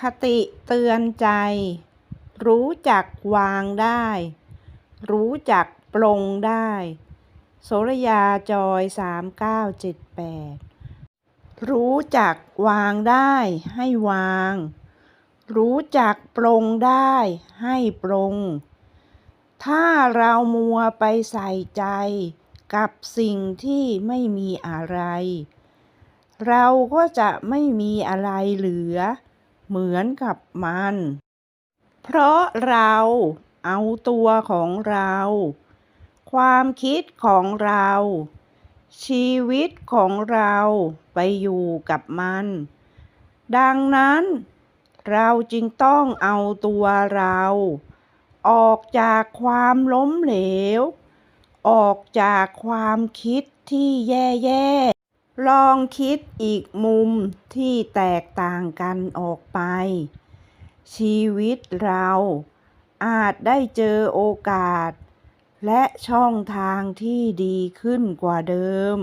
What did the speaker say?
คติเตือนใจ รู้จักวางได้ รู้จักปลงได้ โสรยาจอยสามเก้าเจ็ดแปดรู้จักวางได้ให้วาง รู้จักปลงได้ให้ปลง ถ้าเรามัวไปใส่ใจกับสิ่งที่ไม่มีอะไร เราก็จะไม่มีอะไรเหลือ เหมือนกับมัน เพราะเราเอาตัวของเรา ความคิดของเรา ชีวิตของเราไปอยู่กับมัน ดังนั้น เราจึงต้องเอาตัวเรา ออกจากความล้มเหลว ออกจากความคิดที่แย่ ๆ ลองคิดอีกมุมที่แตกต่างกันออกไป ชีวิตเราอาจได้เจอโอกาส และช่องทางที่ดีขึ้นกว่าเดิม